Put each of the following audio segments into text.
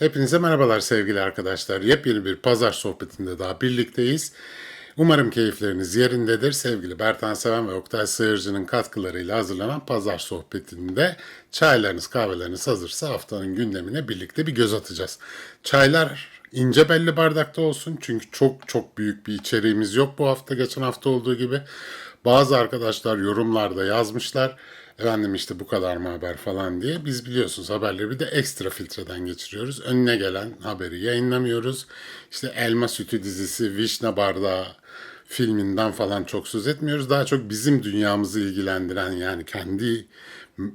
Hepinize merhabalar sevgili arkadaşlar. Yepyeni bir pazar sohbetinde daha birlikteyiz. Umarım keyifleriniz yerindedir. Sevgili Bertan Seven ve Oktay Sıyırcı'nın katkılarıyla hazırlanan pazar sohbetinde çaylarınız kahveleriniz hazırsa haftanın gündemine birlikte bir göz atacağız. Çaylar ince belli bardakta olsun çünkü çok çok büyük bir içeriğimiz yok bu hafta geçen hafta olduğu gibi. Bazı arkadaşlar yorumlarda yazmışlar. Efendim işte bu kadar mı haber falan diye. Biz biliyorsunuz haberleri bir de ekstra filtreden geçiriyoruz. Önüne gelen haberi yayınlamıyoruz. İşte Elma Sütü dizisi, Vişne Bardağı filminden falan çok söz etmiyoruz. Daha çok bizim dünyamızı ilgilendiren yani kendi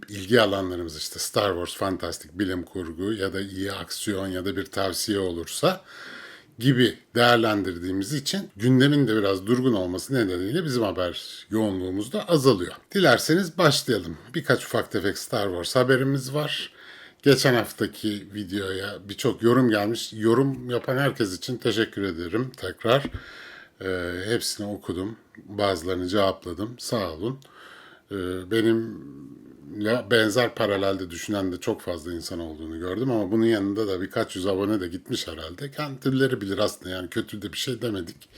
ilgi alanlarımız işte Star Wars, fantastik bilim kurgu ya da iyi aksiyon ya da bir tavsiye olursa gibi değerlendirdiğimiz için gündemin de biraz durgun olması nedeniyle bizim haber yoğunluğumuz da azalıyor. Dilerseniz başlayalım. Birkaç ufak tefek Star Wars haberimiz var. Geçen haftaki videoya birçok yorum gelmiş. Yorum yapan herkes için teşekkür ederim tekrar. Ee, hepsini okudum. Bazılarını cevapladım. Sağ olun. Ee, benim la benzer paralelde düşünen de çok fazla insan olduğunu gördüm ama bunun yanında da birkaç yüz abone de gitmiş herhalde. Kendileri bilir aslında yani kötü de bir şey demedik.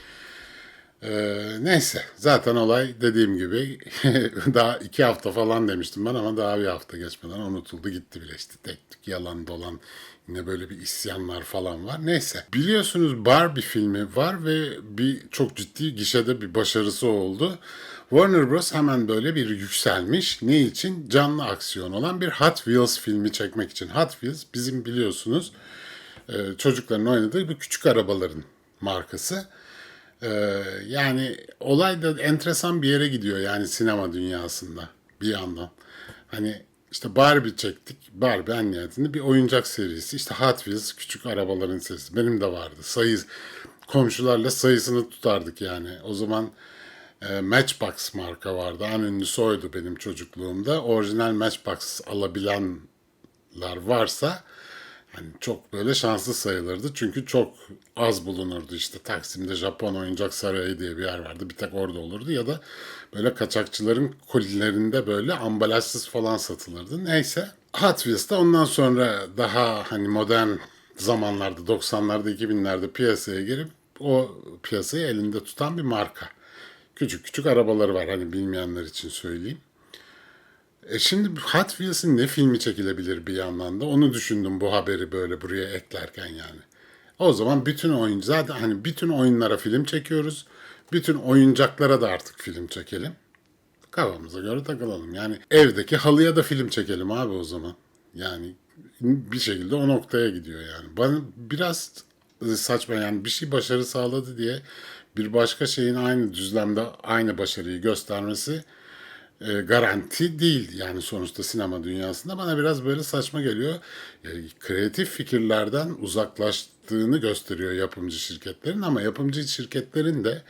Ee, neyse zaten olay dediğim gibi daha iki hafta falan demiştim ben ama daha bir hafta geçmeden unutuldu gitti bile işte tek tük yalan dolan yine böyle bir isyanlar falan var. Neyse biliyorsunuz Barbie filmi var ve bir çok ciddi gişede bir başarısı oldu. Warner Bros. hemen böyle bir yükselmiş. Ne için? Canlı aksiyon olan bir Hot Wheels filmi çekmek için. Hot Wheels bizim biliyorsunuz e, çocukların oynadığı bir küçük arabaların markası. E, yani olay da enteresan bir yere gidiyor yani sinema dünyasında bir yandan. Hani işte Barbie çektik. Barbie en nihayetinde bir oyuncak serisi. İşte Hot Wheels küçük arabaların serisi. Benim de vardı. Sayı komşularla sayısını tutardık yani. O zaman e, Matchbox marka vardı. En ünlüsü oydu benim çocukluğumda. Orijinal Matchbox alabilenler varsa hani çok böyle şanslı sayılırdı. Çünkü çok az bulunurdu işte. Taksim'de Japon Oyuncak Sarayı diye bir yer vardı. Bir tek orada olurdu. Ya da böyle kaçakçıların kolilerinde böyle ambalajsız falan satılırdı. Neyse. Hot Wheels'ta ondan sonra daha hani modern zamanlarda 90'larda 2000'lerde piyasaya girip o piyasayı elinde tutan bir marka. Küçük küçük arabaları var hani bilmeyenler için söyleyeyim. E şimdi Hot Wheels'in ne filmi çekilebilir bir yandan da onu düşündüm bu haberi böyle buraya eklerken yani. O zaman bütün oyun zaten hani bütün oyunlara film çekiyoruz. Bütün oyuncaklara da artık film çekelim. Kafamıza göre takılalım. Yani evdeki halıya da film çekelim abi o zaman. Yani bir şekilde o noktaya gidiyor yani. Bana biraz saçma yani bir şey başarı sağladı diye bir başka şeyin aynı düzlemde aynı başarıyı göstermesi e, garanti değil yani sonuçta sinema dünyasında bana biraz böyle saçma geliyor. Yani kreatif fikirlerden uzaklaştığını gösteriyor yapımcı şirketlerin ama yapımcı şirketlerin de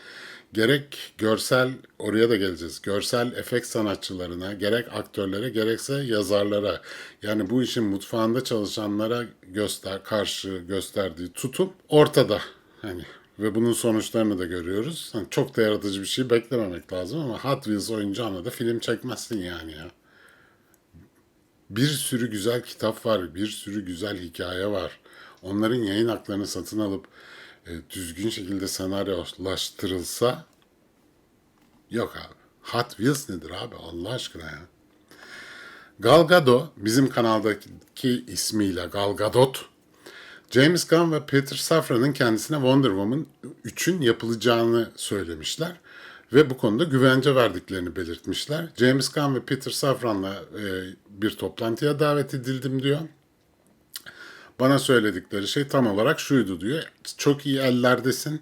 gerek görsel oraya da geleceğiz. Görsel efekt sanatçılarına, gerek aktörlere, gerekse yazarlara yani bu işin mutfağında çalışanlara göster karşı gösterdiği tutum ortada. Hani ve bunun sonuçlarını da görüyoruz. Yani çok da yaratıcı bir şey beklememek lazım ama Hot Wheels oyuncağına da film çekmezsin yani ya. Bir sürü güzel kitap var, bir sürü güzel hikaye var. Onların yayın haklarını satın alıp e, düzgün şekilde senaryolaştırılsa yok abi. Hot Wheels nedir abi Allah aşkına ya. Gal Gadot bizim kanaldaki ismiyle Gal Gadot James Gunn ve Peter Safran'ın kendisine Wonder Woman 3'ün yapılacağını söylemişler ve bu konuda güvence verdiklerini belirtmişler. James Gunn ve Peter Safran'la e, bir toplantıya davet edildim diyor. Bana söyledikleri şey tam olarak şuydu diyor. Çok iyi ellerdesin.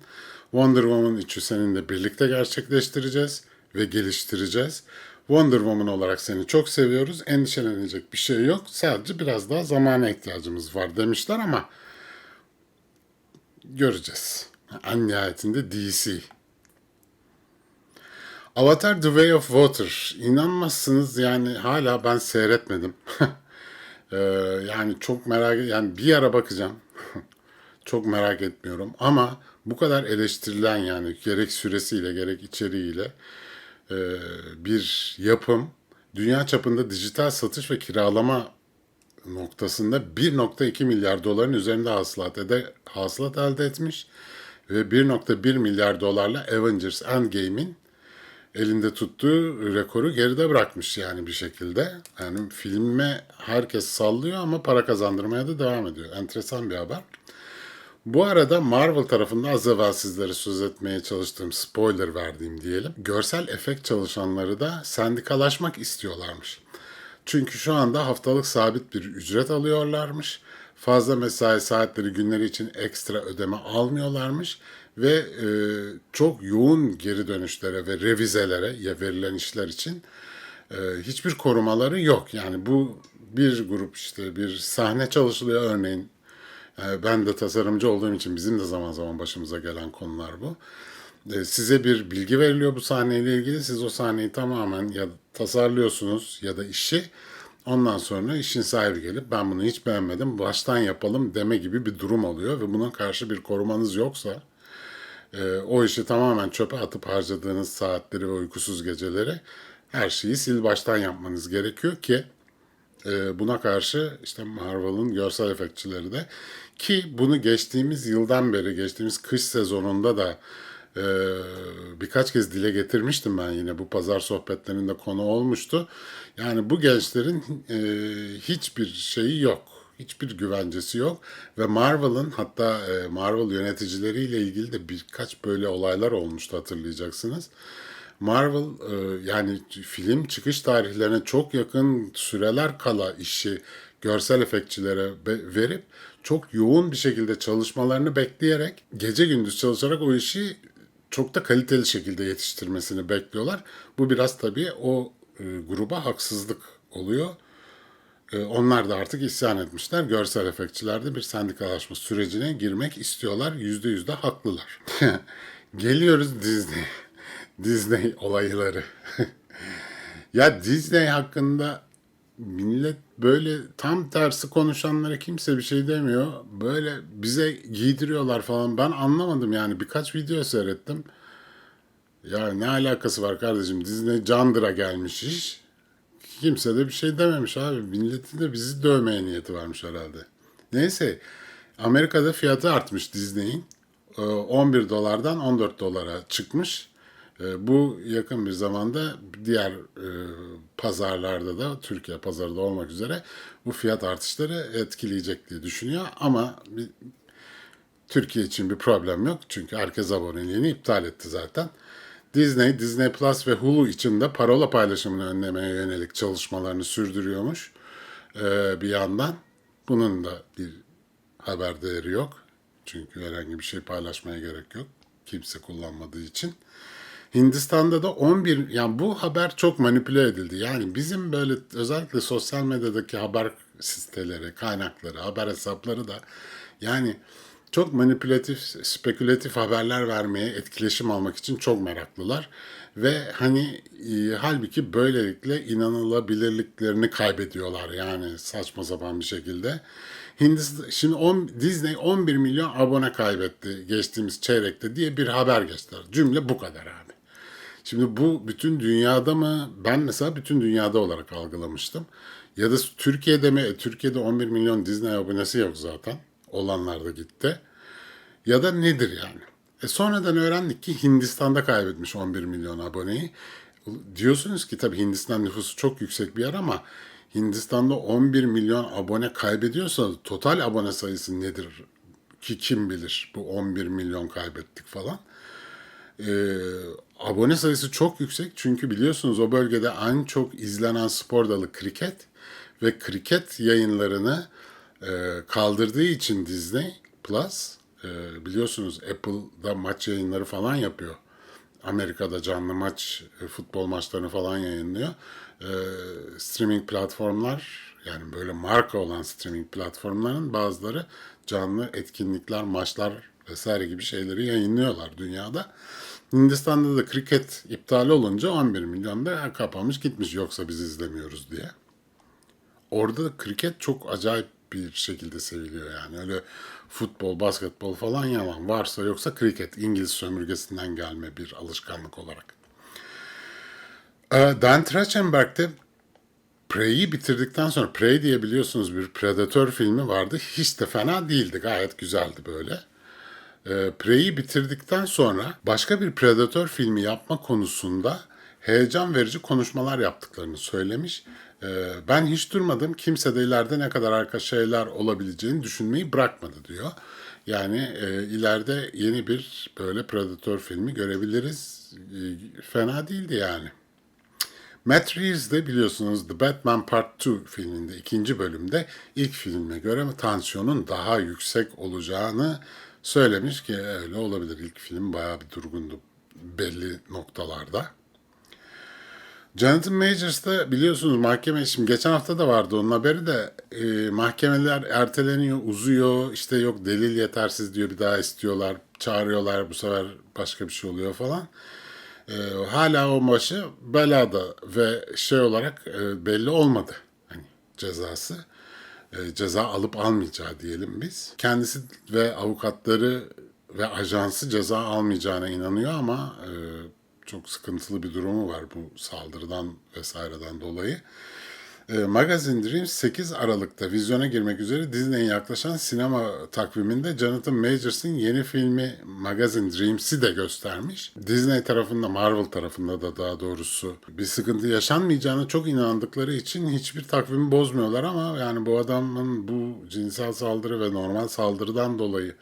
Wonder Woman 3'ü seninle birlikte gerçekleştireceğiz ve geliştireceğiz. Wonder Woman olarak seni çok seviyoruz. Endişelenecek bir şey yok. Sadece biraz daha zamana ihtiyacımız var demişler ama göreceğiz. En nihayetinde DC. Avatar The Way of Water. İnanmazsınız yani hala ben seyretmedim. ee, yani çok merak yani bir ara bakacağım. çok merak etmiyorum ama bu kadar eleştirilen yani gerek süresiyle gerek içeriğiyle e, bir yapım dünya çapında dijital satış ve kiralama noktasında 1.2 milyar doların üzerinde hasılat, ede, hasılat elde etmiş ve 1.1 milyar dolarla Avengers Endgame'in elinde tuttuğu rekoru geride bırakmış yani bir şekilde. Yani filme herkes sallıyor ama para kazandırmaya da devam ediyor. Enteresan bir haber. Bu arada Marvel tarafında az evvel sizlere söz etmeye çalıştığım spoiler verdiğim diyelim. Görsel efekt çalışanları da sendikalaşmak istiyorlarmış. Çünkü şu anda haftalık sabit bir ücret alıyorlarmış. Fazla mesai saatleri günleri için ekstra ödeme almıyorlarmış ve e, çok yoğun geri dönüşlere ve revizelere ya verilen işler için e, hiçbir korumaları yok. Yani bu bir grup işte bir sahne çalışılıyor örneğin. E, ben de tasarımcı olduğum için bizim de zaman zaman başımıza gelen konular bu. E, size bir bilgi veriliyor bu sahneyle ilgili. Siz o sahneyi tamamen ya tasarlıyorsunuz ya da işi. Ondan sonra işin sahibi gelip ben bunu hiç beğenmedim baştan yapalım deme gibi bir durum oluyor ve buna karşı bir korumanız yoksa e, o işi tamamen çöpe atıp harcadığınız saatleri ve uykusuz geceleri her şeyi sil baştan yapmanız gerekiyor ki e, buna karşı işte Marvel'ın görsel efektçileri de ki bunu geçtiğimiz yıldan beri geçtiğimiz kış sezonunda da e, birkaç kez dile getirmiştim ben yine bu pazar sohbetlerinde konu olmuştu. Yani bu gençlerin e, hiçbir şeyi yok. Hiçbir güvencesi yok ve Marvel'ın hatta e, Marvel yöneticileriyle ilgili de birkaç böyle olaylar olmuştu hatırlayacaksınız. Marvel e, yani film çıkış tarihlerine çok yakın süreler kala işi görsel efektçilere verip çok yoğun bir şekilde çalışmalarını bekleyerek gece gündüz çalışarak o işi çok da kaliteli şekilde yetiştirmesini bekliyorlar. Bu biraz tabii o e, gruba haksızlık oluyor. E, onlar da artık isyan etmişler. Görsel efektçiler de bir sendikalaşma sürecine girmek istiyorlar. Yüzde yüzde haklılar. Geliyoruz Disney. Disney olayları. ya Disney hakkında millet böyle tam tersi konuşanlara kimse bir şey demiyor. Böyle bize giydiriyorlar falan. Ben anlamadım yani birkaç video seyrettim. Ya ne alakası var kardeşim? Disney Candıra gelmiş iş. Kimse de bir şey dememiş abi. Milletin de bizi dövmeye niyeti varmış herhalde. Neyse Amerika'da fiyatı artmış Disney'in. Ee, 11 dolardan 14 dolara çıkmış. Ee, Bu yakın bir zamanda diğer e, pazarlarda da Türkiye pazarında olmak üzere bu fiyat artışları etkileyecek diye düşünüyor. Ama Türkiye için bir problem yok. Çünkü herkes aboneliğini iptal etti zaten. Disney, Disney Plus ve Hulu için de parola paylaşımını önlemeye yönelik çalışmalarını sürdürüyormuş. Ee, bir yandan bunun da bir haber değeri yok. Çünkü herhangi bir şey paylaşmaya gerek yok. Kimse kullanmadığı için. Hindistan'da da 11 yani bu haber çok manipüle edildi. Yani bizim böyle özellikle sosyal medyadaki haber siteleri, kaynakları, haber hesapları da yani çok manipülatif, spekülatif haberler vermeye, etkileşim almak için çok meraklılar. Ve hani e, halbuki böylelikle inanılabilirliklerini kaybediyorlar yani saçma sapan bir şekilde. Hindistan, şimdi on, Disney 11 milyon abone kaybetti geçtiğimiz çeyrekte diye bir haber göster. Cümle bu kadar abi. Şimdi bu bütün dünyada mı? Ben mesela bütün dünyada olarak algılamıştım. Ya da Türkiye'de mi? E, Türkiye'de 11 milyon Disney abonesi yok zaten. Olanlar da gitti. Ya da nedir yani? E sonradan öğrendik ki Hindistan'da kaybetmiş 11 milyon aboneyi. Diyorsunuz ki tabii Hindistan nüfusu çok yüksek bir yer ama Hindistan'da 11 milyon abone kaybediyorsa total abone sayısı nedir ki kim bilir bu 11 milyon kaybettik falan. Ee, abone sayısı çok yüksek çünkü biliyorsunuz o bölgede en çok izlenen spor dalı kriket ve kriket yayınlarını kaldırdığı için Disney Plus e, biliyorsunuz Apple'da maç yayınları falan yapıyor. Amerika'da canlı maç, e, futbol maçlarını falan yayınlıyor. E, streaming platformlar yani böyle marka olan streaming platformların bazıları canlı etkinlikler, maçlar vesaire gibi şeyleri yayınlıyorlar dünyada. Hindistan'da da kriket iptal olunca 11 milyon da kapanmış gitmiş yoksa biz izlemiyoruz diye. Orada da kriket çok acayip bir şekilde seviliyor yani. Öyle futbol, basketbol falan yalan. Varsa yoksa kriket İngiliz sömürgesinden gelme bir alışkanlık olarak. Ee, Dan Trachtenberg de Prey'i bitirdikten sonra Prey diye biliyorsunuz bir Predator filmi vardı. Hiç de fena değildi. Gayet güzeldi böyle. E, Prey'i bitirdikten sonra başka bir Predator filmi yapma konusunda heyecan verici konuşmalar yaptıklarını söylemiş. E, ben hiç durmadım. Kimse de ileride ne kadar arka şeyler olabileceğini düşünmeyi bırakmadı diyor. Yani e, ileride yeni bir böyle Predator filmi görebiliriz. E, fena değildi yani. Matt Reeves de biliyorsunuz The Batman Part 2 filminde ikinci bölümde ilk filme göre tansiyonun daha yüksek olacağını söylemiş ki öyle olabilir. İlk film bayağı bir durgundu belli noktalarda. Jonathan Majors biliyorsunuz mahkeme şimdi geçen hafta da vardı onun haberi de e, mahkemeler erteleniyor, uzuyor. işte yok delil yetersiz diyor bir daha istiyorlar, çağırıyorlar bu sefer başka bir şey oluyor falan. E, hala o başı belada ve şey olarak e, belli olmadı hani cezası. E, ceza alıp almayacağı diyelim biz. Kendisi ve avukatları ve ajansı ceza almayacağına inanıyor ama e, çok sıkıntılı bir durumu var bu saldırıdan vesaireden dolayı. E, Magazine Dreams 8 Aralık'ta vizyona girmek üzere Disney'in yaklaşan sinema takviminde Jonathan Majors'ın yeni filmi Magazine Dreams'i de göstermiş. Disney tarafında, Marvel tarafında da daha doğrusu bir sıkıntı yaşanmayacağına çok inandıkları için hiçbir takvimi bozmuyorlar ama yani bu adamın bu cinsel saldırı ve normal saldırıdan dolayı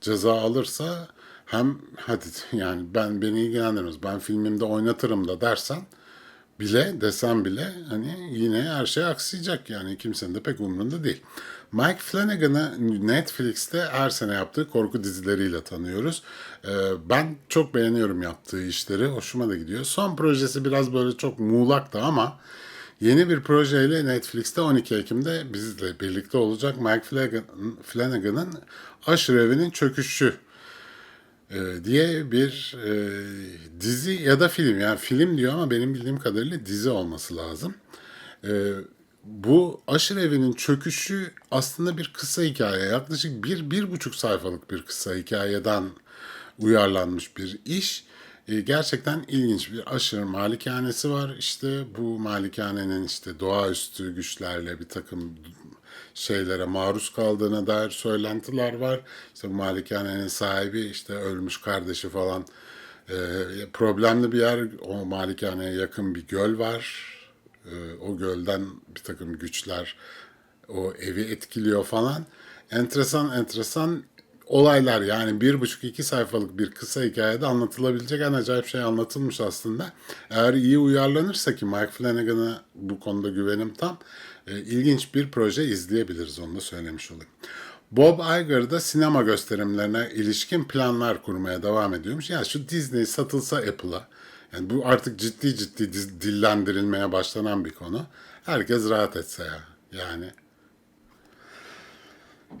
ceza alırsa hem hadi yani ben beni ilgilendirmez ben filmimde oynatırım da dersen bile desem bile hani yine her şey aksayacak yani kimsenin de pek umurunda değil. Mike Flanagan'ı Netflix'te her sene yaptığı korku dizileriyle tanıyoruz. Ee, ben çok beğeniyorum yaptığı işleri. Hoşuma da gidiyor. Son projesi biraz böyle çok muğlaktı ama yeni bir projeyle Netflix'te 12 Ekim'de bizle birlikte olacak. Mike Flanagan- Flanagan'ın Aşırı Evi'nin Çöküşü e, diye bir e, dizi ya da film. Yani film diyor ama benim bildiğim kadarıyla dizi olması lazım. E, bu aşırı evinin çöküşü aslında bir kısa hikaye. Yaklaşık bir, bir buçuk sayfalık bir kısa hikayeden uyarlanmış bir iş. E, gerçekten ilginç bir aşırı malikanesi var. İşte bu malikanenin işte doğaüstü güçlerle bir takım şeylere maruz kaldığına dair söylentiler var. İşte malikanenin sahibi işte ölmüş kardeşi falan e, problemli bir yer. O malikaneye yakın bir göl var. E, o gölden bir takım güçler o evi etkiliyor falan. Enteresan enteresan olaylar yani bir buçuk iki sayfalık bir kısa hikayede anlatılabilecek en acayip şey anlatılmış aslında. Eğer iyi uyarlanırsa ki Mike Flanagan'a bu konuda güvenim tam e, ilginç bir proje izleyebiliriz onu da söylemiş olayım. Bob Iger da sinema gösterimlerine ilişkin planlar kurmaya devam ediyormuş. Yani şu Disney satılsa Apple'a yani bu artık ciddi ciddi dillendirilmeye başlanan bir konu. Herkes rahat etse ya. Yani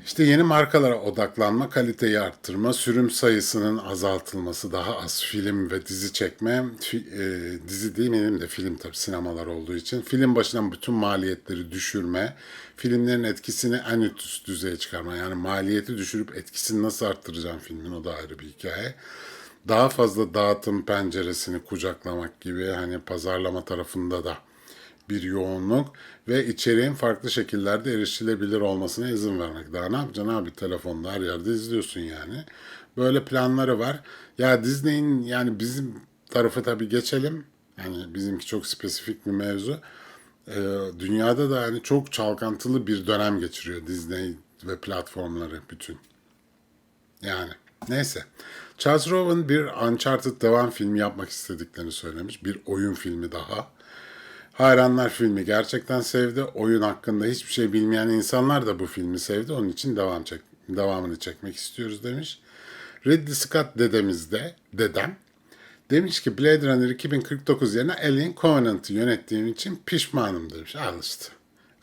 işte yeni markalara odaklanma, kaliteyi arttırma, sürüm sayısının azaltılması, daha az film ve dizi çekme, fi- e, dizi değil de film tabii sinemalar olduğu için, film başına bütün maliyetleri düşürme, filmlerin etkisini en üst düzeye çıkarma. Yani maliyeti düşürüp etkisini nasıl arttıracağım filmin o da ayrı bir hikaye. Daha fazla dağıtım penceresini kucaklamak gibi hani pazarlama tarafında da bir yoğunluk ve içeriğin farklı şekillerde erişilebilir olmasına izin vermek. Daha ne yapacaksın abi telefonda her yerde izliyorsun yani. Böyle planları var. Ya Disney'in yani bizim tarafı tabii geçelim. Yani bizimki çok spesifik bir mevzu. Ee, dünyada da hani çok çalkantılı bir dönem geçiriyor Disney ve platformları bütün. Yani neyse. Charles Rowan bir Uncharted devam filmi yapmak istediklerini söylemiş. Bir oyun filmi daha. Hayranlar filmi gerçekten sevdi. Oyun hakkında hiçbir şey bilmeyen insanlar da bu filmi sevdi. Onun için devam çek devamını çekmek istiyoruz demiş. Ridley Scott dedemiz de, dedem demiş ki Blade Runner 2049 yerine Alien Covenant'ı yönettiğim için pişmanım demiş. Al işte.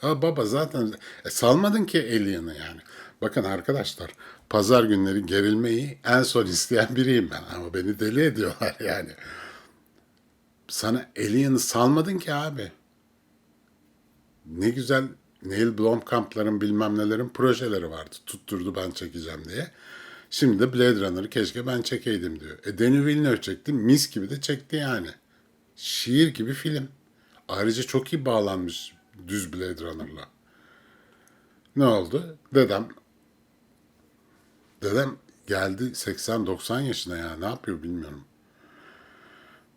Ya baba zaten e, salmadın ki Alien'ı yani. Bakın arkadaşlar pazar günleri gerilmeyi en son isteyen biriyim ben ama beni deli ediyorlar yani. Sana Alien'ı salmadın ki abi. Ne güzel Neil Blomkamp'ların bilmem nelerin projeleri vardı. Tutturdu ben çekeceğim diye. Şimdi de Blade Runner'ı keşke ben çekeydim diyor. E Denis Villeneuve çekti. Mis gibi de çekti yani. Şiir gibi film. Ayrıca çok iyi bağlanmış. Düz Blade Runner'la. Ne oldu? Dedem dedem geldi 80-90 yaşına ya ne yapıyor bilmiyorum.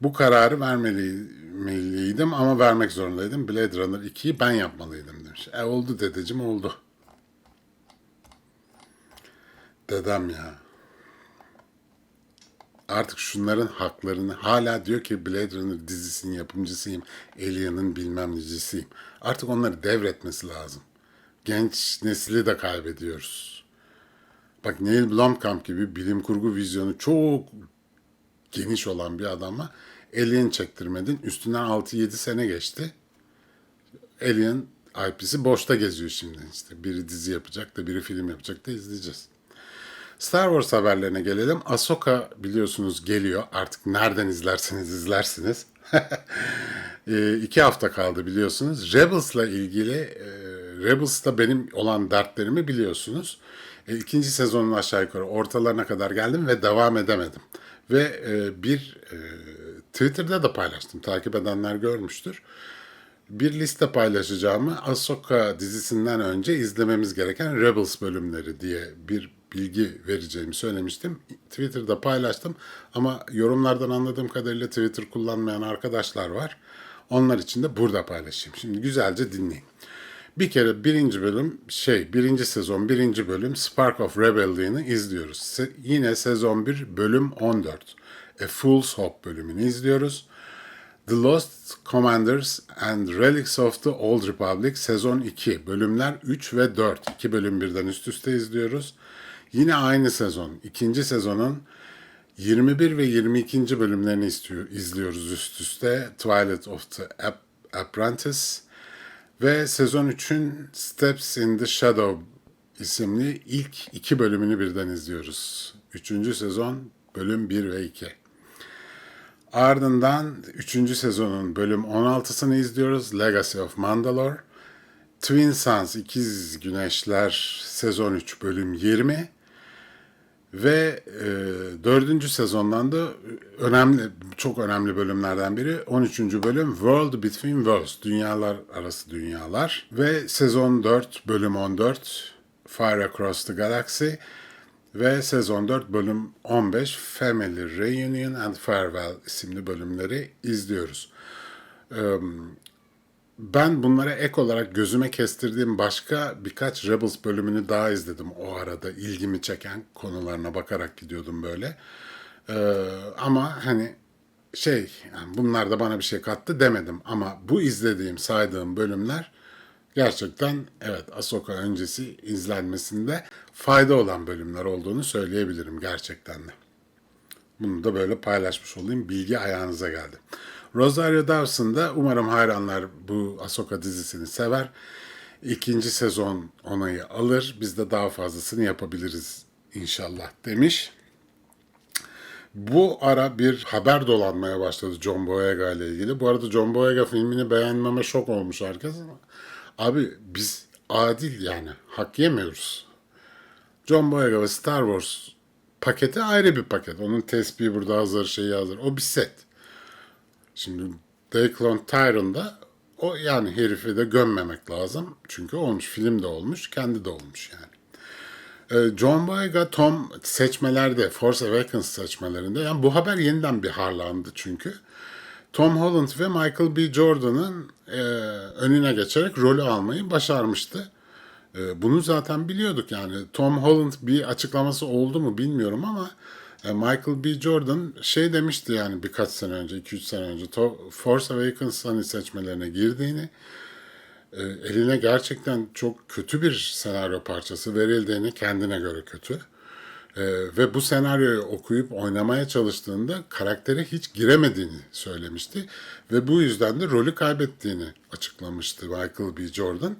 Bu kararı vermeliydim ama vermek zorundaydım. Blade Runner 2'yi ben yapmalıydım demiş. E oldu dedeciğim oldu. Dedem ya. Artık şunların haklarını hala diyor ki Blade Runner dizisinin yapımcısıyım. Alien'ın bilmem necisiyim. Artık onları devretmesi lazım. Genç nesli de kaybediyoruz. Bak Neil Blomkamp gibi bilim kurgu vizyonu çok geniş olan bir adama Alien çektirmedin. Üstünden 6-7 sene geçti. Alien IP'si boşta geziyor şimdi. İşte biri dizi yapacak da biri film yapacak da izleyeceğiz. Star Wars haberlerine gelelim. Ahsoka biliyorsunuz geliyor. Artık nereden izlerseniz izlersiniz. e, iki hafta kaldı biliyorsunuz. Rebels'la ilgili e, Rebels'ta benim olan dertlerimi biliyorsunuz. E, ikinci sezonun aşağı yukarı ortalarına kadar geldim ve devam edemedim. Ve e, bir e, Twitter'da da paylaştım. Takip edenler görmüştür. Bir liste paylaşacağımı Ahsoka dizisinden önce izlememiz gereken Rebels bölümleri diye bir bilgi vereceğimi söylemiştim. Twitter'da paylaştım ama yorumlardan anladığım kadarıyla Twitter kullanmayan arkadaşlar var. Onlar için de burada paylaşayım. Şimdi güzelce dinleyin. Bir kere birinci bölüm şey birinci sezon birinci bölüm Spark of Rebellion'ı izliyoruz. Se- yine sezon 1 bölüm 14. A Fool's Hope bölümünü izliyoruz. The Lost Commanders and Relics of the Old Republic sezon 2 bölümler 3 ve 4. 2 bölüm birden üst üste izliyoruz. Yine aynı sezon ikinci sezonun 21 ve 22. bölümlerini istiyor, izliyoruz üst üste. Twilight of the Ap- Apprentice ve sezon 3'ün Steps in the Shadow isimli ilk iki bölümünü birden izliyoruz. Üçüncü sezon bölüm 1 ve 2. Ardından 3. sezonun bölüm 16'sını izliyoruz. Legacy of Mandalore. Twin Suns İkiz Güneşler sezon 3 bölüm 20. Ve e, 4. sezondan da önemli, çok önemli bölümlerden biri 13. bölüm World Between Worlds, Dünyalar Arası Dünyalar. Ve sezon 4 bölüm 14 Fire Across the Galaxy. Ve sezon 4 bölüm 15 Family Reunion and Farewell isimli bölümleri izliyoruz. Ben bunlara ek olarak gözüme kestirdiğim başka birkaç Rebels bölümünü daha izledim o arada. ilgimi çeken konularına bakarak gidiyordum böyle. Ee, ama hani şey yani bunlar da bana bir şey kattı demedim. Ama bu izlediğim saydığım bölümler gerçekten evet Ahsoka öncesi izlenmesinde fayda olan bölümler olduğunu söyleyebilirim gerçekten de. Bunu da böyle paylaşmış olayım. Bilgi ayağınıza geldi. Rosario Dawson da umarım hayranlar bu Ahsoka dizisini sever. İkinci sezon onayı alır. Biz de daha fazlasını yapabiliriz inşallah demiş. Bu ara bir haber dolanmaya başladı John Boyega ile ilgili. Bu arada John Boyega filmini beğenmeme şok olmuş herkes ama abi biz adil yani hak yemiyoruz. John Boyega ve Star Wars paketi ayrı bir paket. Onun tespihi burada hazır, şeyi hazır. O bir set. Şimdi Declan Tyron'da o yani herifi de gömmemek lazım. Çünkü olmuş, film de olmuş, kendi de olmuş yani. Ee, John Boyega Tom seçmelerde, Force Awakens seçmelerinde, yani bu haber yeniden bir harlandı çünkü. Tom Holland ve Michael B. Jordan'ın e, önüne geçerek rolü almayı başarmıştı. E, bunu zaten biliyorduk yani. Tom Holland bir açıklaması oldu mu bilmiyorum ama Michael B. Jordan şey demişti yani birkaç sene önce, 2-3 sene önce Force Awakens hani seçmelerine girdiğini, e, eline gerçekten çok kötü bir senaryo parçası verildiğini kendine göre kötü. E, ve bu senaryoyu okuyup oynamaya çalıştığında karaktere hiç giremediğini söylemişti. Ve bu yüzden de rolü kaybettiğini açıklamıştı Michael B. Jordan.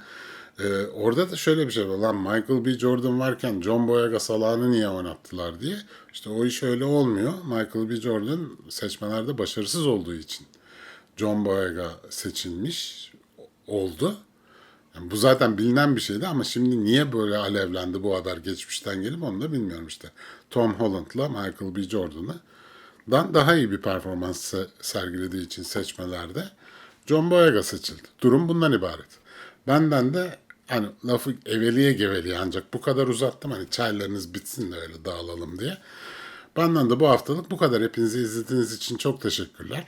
E, orada da şöyle bir şey var. Lan Michael B. Jordan varken John Boyega salağını niye oynattılar diye. İşte o iş öyle olmuyor. Michael B. Jordan seçmelerde başarısız olduğu için John Boyega seçilmiş oldu. Yani bu zaten bilinen bir şeydi ama şimdi niye böyle alevlendi bu haber geçmişten gelip onu da bilmiyorum işte. Tom Holland'la Michael B. Jordan'ı dan daha iyi bir performans se- sergilediği için seçmelerde John Boyega seçildi. Durum bundan ibaret. Benden de hani lafı eveliye geveliye ancak bu kadar uzattım. Hani çaylarınız bitsin de öyle dağılalım diye. Benden de bu haftalık bu kadar. Hepinizi izlediğiniz için çok teşekkürler.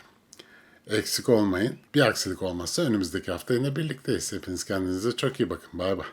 Eksik olmayın. Bir aksilik olmazsa önümüzdeki hafta yine birlikteyiz. Hepiniz kendinize çok iyi bakın. Bay bay.